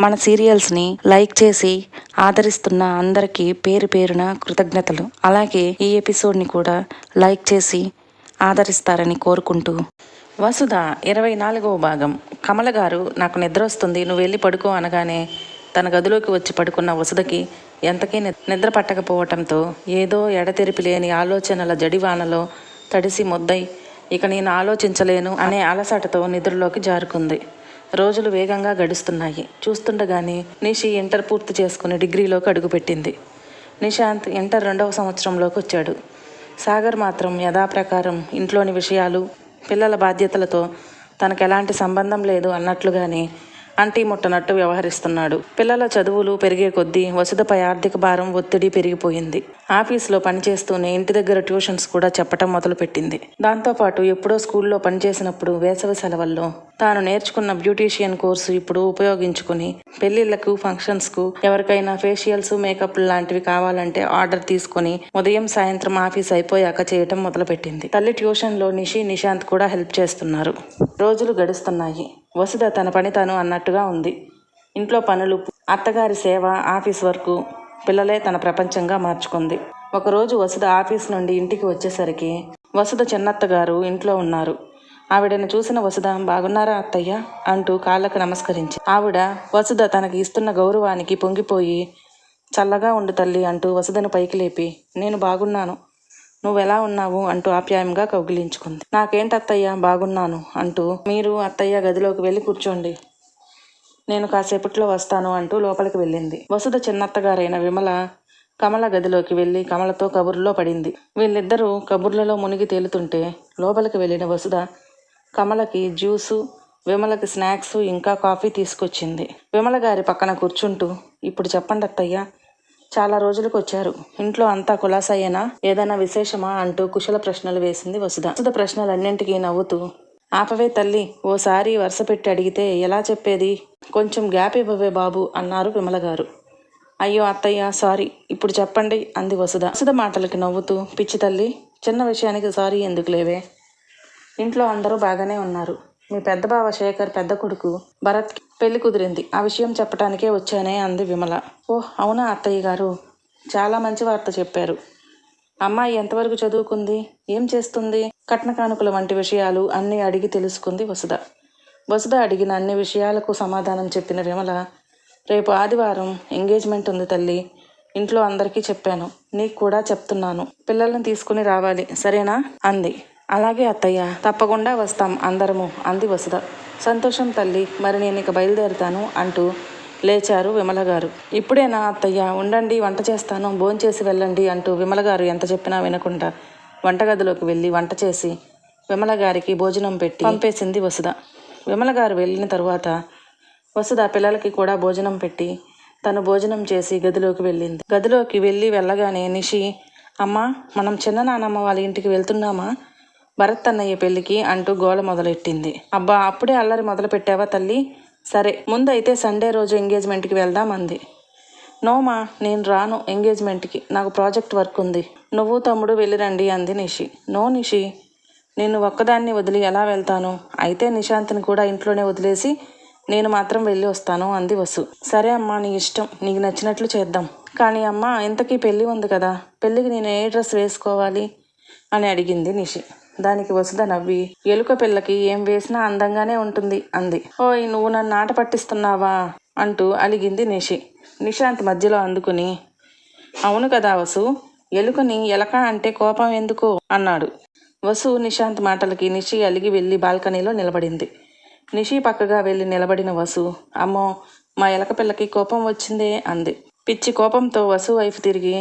మన సీరియల్స్ని లైక్ చేసి ఆదరిస్తున్న అందరికీ పేరు పేరున కృతజ్ఞతలు. అలాగే ఈ ఎపిసోడ్ని కూడా లైక్ చేసి ఆదరిస్తారని కోరుకుంటూ. వసుధ ఇరవై నాలుగవ భాగం. కమల గారు నాకు నిద్ర వస్తుంది నువ్వు వెళ్ళి పడుకో అనగానే తన గదిలోకి వచ్చి పడుకున్న వసుధకి ఎంతకీ ని- నిద్ర పట్టకపోవటంతో ఏదో ఎడతెరిపి లేని ఆలోచనల జడివానలో తడిసి ముద్దై ఇక నేను ఆలోచించలేను అనే అలసటతో నిద్రలోకి జారుకుంది. రోజులు వేగంగా గడుస్తున్నాయి. చూస్తుండగానే నిషి ఇంటర్ పూర్తి చేసుకుని డిగ్రీలోకి అడుగుపెట్టింది. నిశాంత్ ఇంటర్ రెండవ సంవత్సరంలోకి వచ్చాడు. సాగర్ మాత్రం యథాప్రకారం ఇంట్లోని విషయాలు పిల్లల బాధ్యతలతో తనకు ఎలాంటి సంబంధం లేదు అన్నట్లుగానే అంటీ ముట్టనట్టు వ్యవహరిస్తున్నాడు. పిల్లల చదువులు పెరిగే కొద్దీ వసుధపై ఆర్థిక భారం ఒత్తిడి పెరిగిపోయింది. ఆఫీసులో పనిచేస్తూనే ఇంటి దగ్గర ట్యూషన్స్ కూడా చెప్పటం మొదలుపెట్టింది. దాంతోపాటు ఎప్పుడో స్కూల్లో పనిచేసినప్పుడు వేసవి సెలవుల్లో తాను నేర్చుకున్న బ్యూటీషియన్ కోర్సు ఇప్పుడు ఉపయోగించుకుని పెళ్ళిళ్ళకు ఫంక్షన్స్కు ఎవరికైనా ఫేషియల్స్ మేకప్ లాంటివి కావాలంటే ఆర్డర్ తీసుకొని ఉదయం సాయంత్రం ఆఫీస్ అయిపోయాక చేయటం మొదలుపెట్టింది. తల్లి ట్యూషన్లో నిషి నిశాంత్ కూడా హెల్ప్ చేస్తున్నారు. రోజులు గడుస్తున్నాయి. వసుధ తన పని తను అన్నట్టుగా ఉంది. ఇంట్లో పనులు అత్తగారి సేవ ఆఫీస్ వరకు పిల్లలే తన ప్రపంచంగా మార్చుకుంది. ఒకరోజు వసుధ ఆఫీస్ నుండి ఇంటికి వచ్చేసరికి వసుధ చిన్నత్తగారు ఇంట్లో ఉన్నారు. ఆవిడను చూసిన వసుధ బాగున్నారా అత్తయ్య? అంటూ కాళ్ళకు నమస్కరించి ఆవిడ వసుధ తనకి ఇస్తున్న గౌరవానికి పొంగిపోయి చల్లగా ఉండు తల్లి అంటూ వసుధను పైకి లేపి నేను బాగున్నాను. నువ్వెలా ఉన్నావు అంటూ ఆప్యాయంగా కౌగిలించుకుంది. నాకేంటి అత్తయ్య బాగున్నాను అంటూ మీరు అత్తయ్య గదిలోకి వెళ్ళి కూర్చోండి. నేను కాసేపట్లో వస్తాను అంటూ లోపలికి వెళ్ళింది. వసుధ చిన్నత్తగారైన విమల కమల గదిలోకి వెళ్ళి కమలతో కబుర్లో పడింది. వీళ్ళిద్దరూ కబుర్లలో మునిగి తేలుతుంటే లోపలికి వెళ్ళిన వసుధ కమలకి జ్యూసు విమలకి స్నాక్స్ ఇంకా కాఫీ తీసుకొచ్చింది. విమల గారి పక్కన కూర్చుంటూ ఇప్పుడు చెప్పండి అత్తయ్య చాలా రోజులకు వచ్చారు. ఇంట్లో అంతా కులాసయ్యేనా? ఏదైనా విశేషమా? అంటూ కుశల ప్రశ్నలు వేసింది వసుధ. వసుధ ప్రశ్నలన్నింటికీ నవ్వుతూ ఆపవే తల్లి ఓసారి వరుస పెట్టి అడిగితే ఎలా చెప్పేది? కొంచెం గ్యాప్ ఇవ్వవే బాబు అన్నారు విమల గారు. అయ్యో అత్తయ్య సారీ ఇప్పుడు చెప్పండి అంది వసుధ. వసుధ మాటలకి నవ్వుతూ పిచ్చి తల్లి చిన్న విషయానికి సారీ ఎందుకు లేవే? ఇంట్లో అందరూ బాగానే ఉన్నారు. మీ పెద్ద బావ శేఖర్ పెద్ద కొడుకు భరత్ పెళ్ళి కుదిరింది. ఆ విషయం చెప్పడానికే వచ్చానే అంది విమల. ఓహ్ అవునా అత్తయ్య గారు? చాలా మంచి వార్త చెప్పారు. అమ్మాయి ఎంతవరకు చదువుకుంది? ఏం చేస్తుంది? కట్న కానుకల వంటి విషయాలు అన్నీ అడిగి తెలుసుకుంది వసుధ. వసుధ అడిగిన అన్ని విషయాలకు సమాధానం చెప్పిన విమల రేపు ఆదివారం ఎంగేజ్మెంట్ ఉంది తల్లి. ఇంట్లో అందరికీ చెప్పాను. నీకు కూడా చెప్తున్నాను. పిల్లల్ని తీసుకుని రావాలి. సరేనా? అంది. అలాగే అత్తయ్య తప్పకుండా వస్తాం అందరము అంది వసుధ. సంతోషం తల్లి మరి నేను ఇక బయలుదేరుతాను అంటూ లేచారు విమల గారు ఇప్పుడేనా అత్తయ్య ఉండండి వంట చేస్తాను భోంచేసి వెళ్ళండి అంటూ విమల గారు ఎంత చెప్పినా వినకుండా వంటగదిలోకి వెళ్ళి వంట చేసి విమల గారికి భోజనం పెట్టి పంపేసింది వసుధ. విమల గారు వెళ్ళిన తరువాత వసుధ పిల్లలకి కూడా భోజనం పెట్టి తను భోజనం చేసి గదిలోకి వెళ్ళింది. గదిలోకి వెళ్ళి వెళ్ళగానే నిషి అమ్మా మనం చిన్న నానమ్మ వాళ్ళ ఇంటికి వెళ్తున్నామా? భరత్ అన్నయ్య పెళ్ళికి అంటూ గోల మొదలెట్టింది. అబ్బా అప్పుడే అల్లరి మొదలు పెట్టావా తల్లి? సరే ముందైతే సండే రోజు ఎంగేజ్మెంట్కి వెళ్దాం అంది నోమా నేను రాను ఎంగేజ్మెంట్కి. నాకు ప్రాజెక్ట్ వర్క్ ఉంది. నువ్వు తమ్ముడు వెళ్ళిరండి అంది నిషి. నో నిషి నేను ఒక్కదాన్ని వదిలి ఎలా వెళ్తాను? అయితే నిశాంత్ని కూడా ఇంట్లోనే వదిలేసి నేను మాత్రం వెళ్ళి వస్తాను అంది వసు. సరే అమ్మా నీ ఇష్టం. నీకు నచ్చినట్లు చేద్దాం. కానీ అమ్మ ఇంతకీ పెళ్ళి ఉంది కదా. పెళ్ళికి నేను ఏ డ్రెస్ వేసుకోవాలి? అని అడిగింది నిషి. దానికి వసుధ నవ్వి ఎలుక పిల్లకి ఏం వేసినా అందంగానే ఉంటుంది అంది. ఓయ్ నువ్వు నన్ను ఆట పట్టిస్తున్నావా? అంటూ అలిగింది నిషి. నిశాంత్ మధ్యలో అందుకుని అవును కదా వసు ఎలుకని ఎలక అంటే కోపం ఎందుకు? అన్నాడు. వసు నిశాంత్ మాటలకి నిషి అలిగి వెళ్ళి బాల్కనీలో నిలబడింది. నిషి పక్కగా వెళ్ళి నిలబడిన వసు అమ్మో మా ఎలక పిల్లకి కోపం వచ్చిందే అంది. పిచ్చి కోపంతో వసు వైఫ్ తిరిగి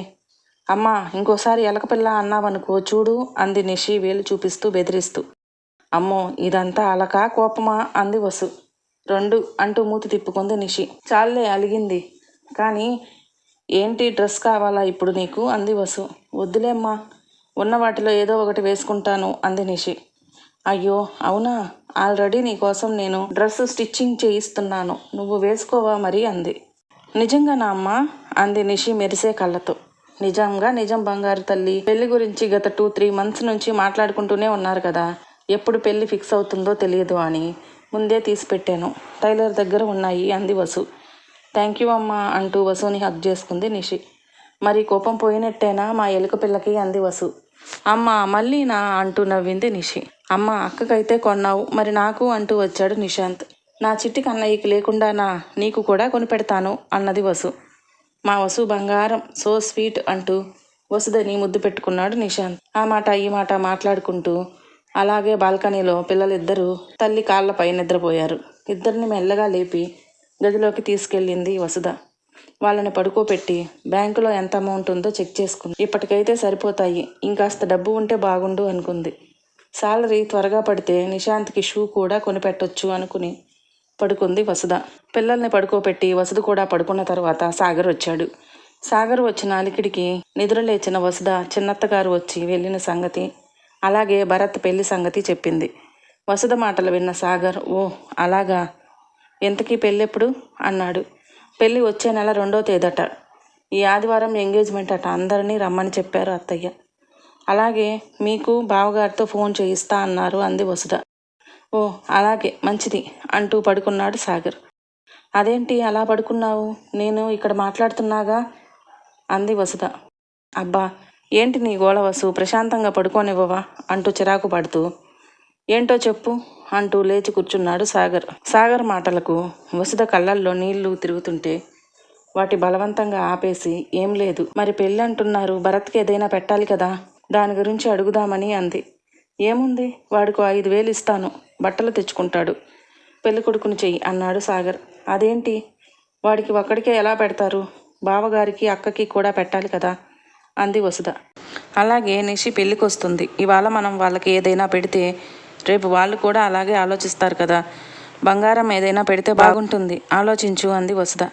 అమ్మా ఇంకోసారి ఎలకపిల్ల అన్నావనుకో చూడు అంది నిషి వేలు చూపిస్తూ బెదిరిస్తూ. అమ్మో ఇదంతా అలకా కోపమా? అంది వసు. రెండు అంటూ మూతి తిప్పుకుంది నిషి. చాలే అలిగింది. కానీ ఏంటి డ్రెస్ కావాలా ఇప్పుడు నీకు? అంది వసు. వద్దులేమ్మా ఉన్న వాటిలో ఏదో ఒకటి వేసుకుంటాను అంది నిషి. అయ్యో అవునా? ఆల్రెడీ నీకోసం నేను డ్రెస్ స్టిచ్చింగ్ చేయిస్తున్నాను. నువ్వు వేసుకోవా మరి? అంది. నిజంగానా అమ్మా? అంది నిషి మెరిసే కళ్ళతో. నిజంగా నిజం బంగారు తల్లి. పెళ్ళి గురించి గత టూ త్రీ మంత్స్ నుంచి మాట్లాడుకుంటూనే ఉన్నారు కదా. ఎప్పుడు పెళ్ళి ఫిక్స్ అవుతుందో తెలియదు అని. ముందే తీసి పెట్టాను. టైలర్ దగ్గర ఉన్నాయి అంది వసు. థ్యాంక్ యూ అమ్మా అంటూ వసుని హక్ చేసుకుంది నిషి. మరి కోపం పోయినట్టేనా మా ఎలుక పిల్లకి? అంది వసు. అమ్మ మళ్ళీ నా అంటూ నవ్వింది నిషి. అమ్మ అక్కకైతే కొన్నావు. మరి నాకు అంటూ వచ్చాడు నిశాంత్. నా చిట్టి కన్నయ్యకి లేకుండా నా నీకు కూడా కొనిపెడతాను అన్నది వసు. మా వసు బంగారం సో స్వీట్ అంటూ వసుదని ముద్దు పెట్టుకున్నాడు నిశాంత్. ఆ మాట ఈ మాట మాట్లాడుకుంటూ అలాగే బాల్కనీలో పిల్లలిద్దరూ తల్లి కాళ్ళపై నిద్రపోయారు. ఇద్దరిని మెల్లగా లేపి గదిలోకి తీసుకెళ్ళింది వసుధ. వాళ్ళని పడుకోబెట్టి బ్యాంకులో ఎంత అమౌంట్ ఉందో చెక్ చేసుకుంది. ఇప్పటికైతే సరిపోతాయి ఇంకాస్త డబ్బు ఉంటే బాగుండు అనుకుంది. శాలరీ త్వరగా పడితే నిశాంత్కి షూ కూడా కొనిపెట్టొచ్చు అనుకుని పడుకుంది వసుధ. పిల్లల్ని పడుకోబెట్టి వసుధ కూడా పడుకున్న తర్వాత సాగర్ వచ్చాడు. సాగర్ వచ్చిన అలికిడికి నిద్రలేచిన వసుధ చిన్నత్తగారు వచ్చి వెళ్ళిన సంగతి అలాగే భరత్ పెళ్ళి సంగతి చెప్పింది. వసుధ మాటలు విన్న సాగర్ ఓ అలాగా? ఎంతకీ పెళ్ళెప్పుడు? అన్నాడు. పెళ్ళి వచ్చే నెల రెండో తేదట. ఈ ఆదివారం ఎంగేజ్మెంట్ అట. అందరినీ రమ్మని చెప్పారు అత్తయ్య. అలాగే మీకు బావగారితో ఫోన్ చేయిస్తా అన్నారు అంది వసుధ. ఓ అలాగే మంచిది అంటూ పడుకున్నాడు సాగర్. అదేంటి అలా పడుకున్నావు? నేను ఇక్కడ మాట్లాడుతున్నాగా? అంది వసుధ. అబ్బా ఏంటి నీ గోళ వసు? ప్రశాంతంగా పడుకోనివ్వవా? అంటూ చిరాకు పడుతూ. ఏంటో చెప్పు అంటూ లేచి కూర్చున్నాడు సాగర్. సాగర్ మాటలకు వసుధ కళ్ళల్లో నీళ్ళు తిరుగుతుంటే వాటి బలవంతంగా ఆపేసి ఏం లేదు మరి పెళ్ళి అంటున్నారు భరత్కి ఏదైనా పెట్టాలి కదా? దాని గురించి అడుగుదామని అంది. ఏముంది? వాడికి ఐదు వేలు ఇస్తాను. బట్టలు తెచ్చుకుంటాడు. పెళ్ళి కొడుకుని చెయ్యి అన్నాడు సాగర్. అదేంటి? వాడికి ఒక్కడికే ఎలా పెడతారు? బావగారికి అక్కకి కూడా పెట్టాలి కదా? అంది వసుధ. అలాగే నిషి పెళ్ళికి వస్తుంది ఇవాళ మనం వాళ్ళకి ఏదైనా పెడితే రేపు వాళ్ళు కూడా అలాగే ఆలోచిస్తారు కదా? బంగారం ఏదైనా పెడితే బాగుంటుంది. ఆలోచించు అంది వసుధ.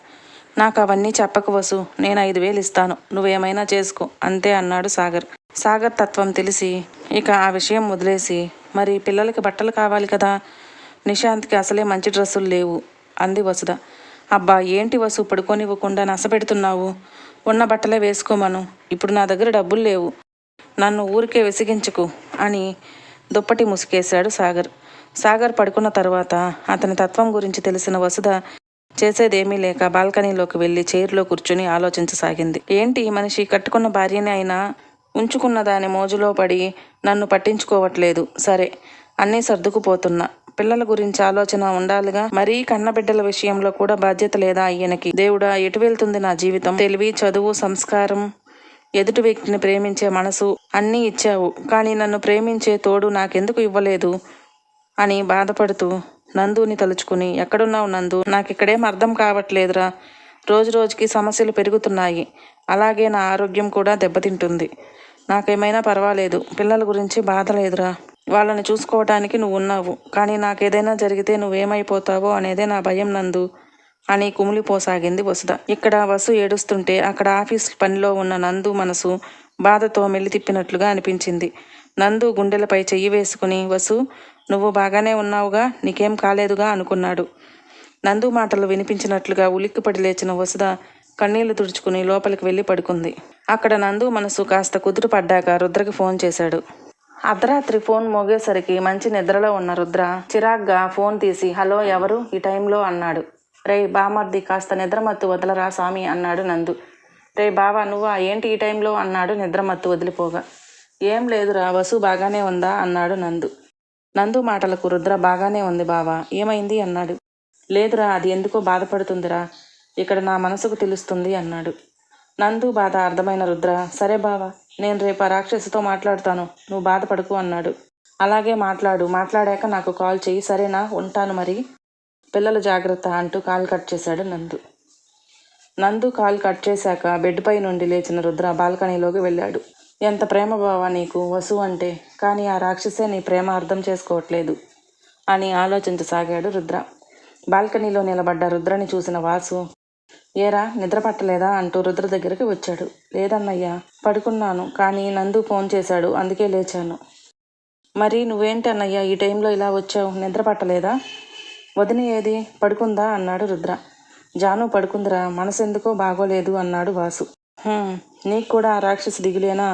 నాకు అవన్నీ చెప్పక వసు. నేను ఐదు వేలు ఇస్తాను. నువ్వేమైనా చేసుకో అంతే అన్నాడు సాగర్. సాగర్ తత్వం తెలిసి ఇక ఆ విషయం వదిలేసి మరి పిల్లలకి బట్టలు కావాలి కదా? నిశాంత్కి అసలే మంచి డ్రెస్సులు లేవు అంది వసుధ. అబ్బా ఏంటి వసు పడుకోనివ్వకుండా నసపెడుతున్నావు? ఉన్న బట్టలే వేసుకోమను ఇప్పుడు నా దగ్గర డబ్బులు లేవు. నన్ను ఊరికే విసిగించకు అని దుప్పటి ముసుకేశాడు సాగర్. సాగర్ పడుకున్న తర్వాత అతని తత్వం గురించి తెలిసిన వసుధ చేసేదేమీ లేక బాల్కనీలోకి వెళ్ళి చైర్లో కూర్చుని ఆలోచించసాగింది. ఏంటి ఈ మనిషి కట్టుకున్న భార్యని అయినా ఉంచుకున్న దాని మోజులో పడి నన్ను పట్టించుకోవట్లేదు. సరే అన్నీ సర్దుకుపోతున్నా. పిల్లల గురించి ఆలోచన ఉండాలిగా. మరీ కన్నబిడ్డల విషయంలో కూడా బాధ్యత లేదా అయ్యనకి దేవుడా ఎటు వెళ్తుంది నా జీవితం? తెలివి చదువు సంస్కారం. ఎదుటి వ్యక్తిని ప్రేమించే మనసు అన్నీ ఇచ్చావు. కానీ నన్ను ప్రేమించే తోడు నాకెందుకు ఇవ్వలేదు? అని బాధపడుతూ నందుని తలుచుకుని ఎక్కడున్నావు నందు? నాకిక్కడేం అర్థం కావట్లేదురా. రోజు రోజుకి సమస్యలు పెరుగుతున్నాయి. అలాగే నా ఆరోగ్యం కూడా దెబ్బతింటుంది. నాకేమైనా పర్వాలేదు. పిల్లల గురించి బాధ లేదురా వాళ్ళని చూసుకోవటానికి నువ్వు ఉన్నావు కానీ నాకేదైనా జరిగితే నువ్వేమైపోతావో అనేదే నా భయం నందు. అని కుమిలిపోసాగింది వసుధ. ఇక్కడ వసు ఏడుస్తుంటే అక్కడ ఆఫీస్ పనిలో ఉన్న నందు మనసు బాధతో మెల్లితిప్పినట్లుగా అనిపించింది. నందు గుండెలపై చెయ్యి వేసుకుని వసు నువ్వు బాగానే ఉన్నావుగా నీకేం కాలేదుగా? అనుకున్నాడు. నందు మాటలు వినిపించినట్లుగా ఉలిక్కిపడి లేచిన వసుధ కన్నీళ్ళు తుడుచుకుని లోపలికి వెళ్ళి పడుకుంది. అక్కడ నందు మనసు కాస్త కుదురు పడ్డాక రుద్రకి ఫోన్ చేశాడు. అర్ధరాత్రి ఫోన్ మోగేసరికి మంచి నిద్రలో ఉన్న రుద్ర చిరాగ్గా ఫోన్ తీసి హలో ఎవరు? ఈ టైంలో అన్నాడు. రే బామర్ది కాస్త నిద్రమత్తు వదలరా స్వామి అన్నాడు నందు. రే బావా నువ్వా? ఏంటి ఈ టైంలో? అన్నాడు నిద్రమత్తు వదిలిపోగా. ఏం లేదురా వసు బాగానే ఉందా? అన్నాడు నందు. నందు మాటలకు రుద్ర బాగానే ఉంది బావా. ఏమైంది? అన్నాడు. లేదురా అది ఎందుకో బాధపడుతుందిరా. ఇక్కడ నా మనసుకు తెలుస్తుంది అన్నాడు. నందు బాధ అర్థమైన రుద్ర సరే బావా నేను రేపు ఆ రాక్షసితో మాట్లాడుతాను నువ్వు బాధపడకు అన్నాడు. అలాగే మాట్లాడు మాట్లాడాక నాకు కాల్ చేయి సరేనా? ఉంటాను మరి. పిల్లలు జాగ్రత్త అంటూ కాల్ కట్ చేశాడు నందు. నందు కాల్ కట్ చేశాక బెడ్పై నుండి లేచిన రుద్ర బాల్కనీలోకి వెళ్ళాడు. ఎంత ప్రేమ బావా నీకు వసు అంటే కానీ ఆ రాక్షసే నీ ప్రేమ అర్థం చేసుకోవట్లేదు అని ఆలోచించసాగాడు రుద్ర. బాల్కనీలో నిలబడ్డ రుద్రని చూసిన వాసు ఏరా నిద్ర పట్టలేదా? అంటూ రుద్ర దగ్గరికి వచ్చాడు. లేదన్నయ్యా పడుకున్నాను కానీ నందు ఫోన్ చేశాడు అందుకే లేచాను. మరి నువ్వేంటి అన్నయ్య ఈ టైంలో ఇలా వచ్చావు? నిద్ర పట్టలేదా? వదిన ఏది? పడుకుందా? అన్నాడు రుద్ర. జాను పడుకుందిరా మనసెందుకో బాగోలేదు అన్నాడు వాసు. నీకు కూడా రాక్షసి దిగులేనా?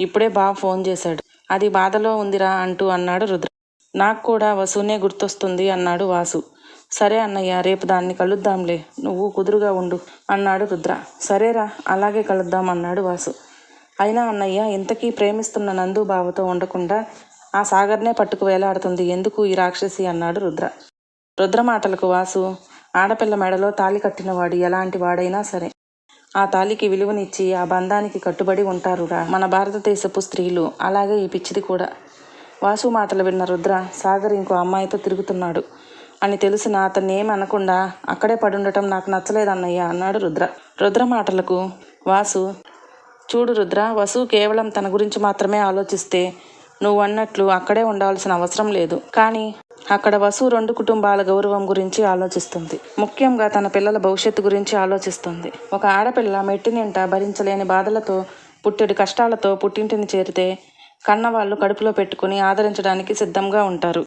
ఇప్పుడే బావ ఫోన్ చేశాడు. అది బాధలో ఉందిరా అంటూ అన్నాడు రుద్ర. నాకు కూడా వసునే గుర్తొస్తుంది అన్నాడు వాసు. సరే అన్నయ్య రేపు దాన్ని కలుద్దాంలే. నువ్వు కుదురుగా ఉండు అన్నాడు రుద్ర. సరేరా అలాగే కలుద్దాం అన్నాడు వాసు. అయినా అన్నయ్య ఇంతకీ ప్రేమిస్తున్న నందు బావతో ఉండకుండా ఆ సాగర్నే పట్టుకు వేలాడుతుంది. ఎందుకు ఈ రాక్షసి? అన్నాడు రుద్ర. రుద్ర మాటలకు వాసు ఆడపిల్ల మెడలో తాళి కట్టినవాడు ఎలాంటి వాడైనా సరే. ఆ తాలికి విలువనిచ్చి ఆ బంధానికి కట్టుబడి ఉంటారురా. మన భారతదేశపు స్త్రీలు అలాగే ఈ పిచ్చిది కూడా. వాసు మాటలు విన్న రుద్ర సాగర్ ఇంకో అమ్మాయితో తిరుగుతున్నాడు. అని తెలిసిన అతన్ని అనకుండా అక్కడే పడుండటం నాకు నచ్చలేదన్నయ్య అన్నాడు రుద్ర. రుద్ర మాటలకు వాసు చూడు రుద్ర వసు కేవలం తన గురించి మాత్రమే ఆలోచిస్తే నువ్వు అన్నట్లు అక్కడే ఉండాల్సిన అవసరం లేదు. కానీ అక్కడ వసు రెండు కుటుంబాల గౌరవం గురించి ఆలోచిస్తుంది. ముఖ్యంగా తన పిల్లల భవిష్యత్తు గురించి ఆలోచిస్తుంది. ఒక ఆడపిల్ల మెట్టినింట భరించలేని బాధలతో పుట్టెడు కష్టాలతో పుట్టింటిని చేరితే కన్నవాళ్ళు కడుపులో పెట్టుకుని ఆదరించడానికి సిద్ధంగా ఉంటారు.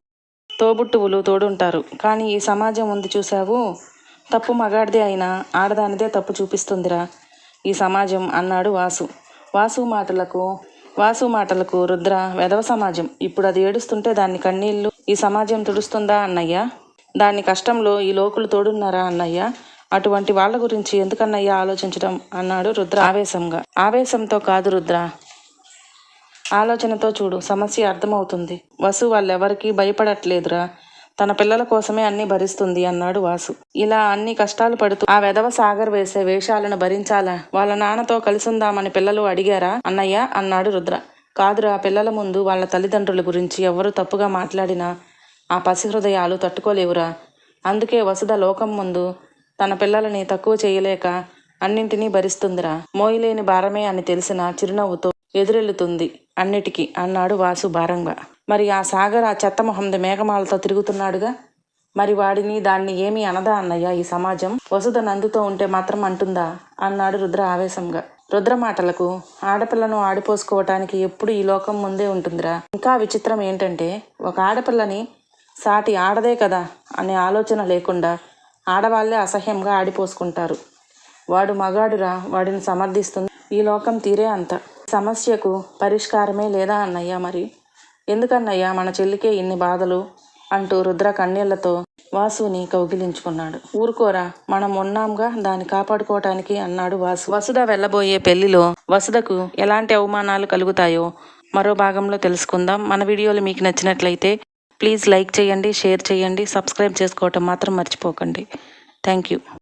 తోబుట్టువులు తోడుంటారు. కానీ ఈ సమాజం ఉంది చూసావు తప్పు మగాడిదే అయినా ఆడదానిదే తప్పు చూపిస్తుందిరా. ఈ సమాజం అన్నాడు వాసు. వాసు మాటలకు వాసు మాటలకు రుద్ర వెధవ సమాజం. ఇప్పుడు అది ఏడుస్తుంటే దాన్ని కన్నీళ్ళు ఈ సమాజం తుడుస్తుందా అన్నయ్య? దాని కష్టంలో ఈ లోకులు తోడున్నారా అన్నయ్య? అటువంటి వాళ్ళ గురించి ఎందుకన్నయ్య ఆలోచించడం? అన్నాడు రుద్ర ఆవేశంగా. ఆవేశంతో కాదు రుద్ర ఆలోచనతో చూడు సమస్య అర్థమవుతుంది. వసు వాళ్ళెవరికీ భయపడట్లేదురా. తన పిల్లల కోసమే అన్ని భరిస్తుంది అన్నాడు వాసు. ఇలా అన్ని కష్టాలు పడుతూ ఆ వెధవ సాగర్ వేసే వేషాలను భరించాలా? వాళ్ళ నాన్నతో కలిసుందామని పిల్లలు అడిగారా? అన్నయ్య అన్నాడు రుద్ర. కాదురా పిల్లల ముందు వాళ్ళ తల్లిదండ్రుల గురించి ఎవరు తప్పుగా మాట్లాడినా ఆ పసి హృదయాలు తట్టుకోలేవురా. అందుకే వసుధ లోకం ముందు తన పిల్లలని తక్కువ చేయలేక అన్నింటినీ భరిస్తుందిరా. మోయలేని భారమే అని తెలిసిన చిరునవ్వుతో ఎదురెళ్ళుతుంది. అన్నిటికీ అన్నాడు వాసు భారంగా. మరి ఆ సాగర్ ఆ చెత్త మొహంది మేఘమాలతో తిరుగుతున్నాడుగా? మరి వాడిని దాన్ని ఏమీ అనదా అన్నయ్య ఈ సమాజం? వసుధ నందుతో ఉంటే మాత్రం అంటుందా? అన్నాడు రుద్ర ఆవేశంగా. రుద్ర మాటలకు ఆడపిల్లను ఆడిపోసుకోవటానికి ఎప్పుడు ఈ లోకం ముందే ఉంటుందిరా. ఇంకా విచిత్రం ఏంటంటే ఒక ఆడపిల్లని సాటి ఆడదే కదా అనే ఆలోచన లేకుండా ఆడవాళ్ళే అసహ్యంగా ఆడిపోసుకుంటారు. వాడు మగాడురా వాడిని సమర్థిస్తుంది. ఈ లోకం తీరే అంత. సమస్యకు పరిష్కారమే లేదా అన్నయ్య మరి? ఎందుకన్నయ్య మన చెల్లికే ఇన్ని బాధలు? అంటూ రుద్ర కన్నీళ్ళతో వాసుని కౌగిలించుకున్నాడు. ఊరుకోరా మనం ఉన్నాంగా దాన్ని కాపాడుకోవటానికి అన్నాడు వాసు. వసుధ వెళ్ళబోయే పెళ్ళిలో వసుధకు ఎలాంటి అవమానాలు కలుగుతాయో మరో భాగంలో తెలుసుకుందాం. మన వీడియోలు మీకు నచ్చినట్లయితే ప్లీజ్ లైక్ చేయండి షేర్ చేయండి సబ్స్క్రైబ్ చేసుకోవటం మాత్రం మర్చిపోకండి. Thank you.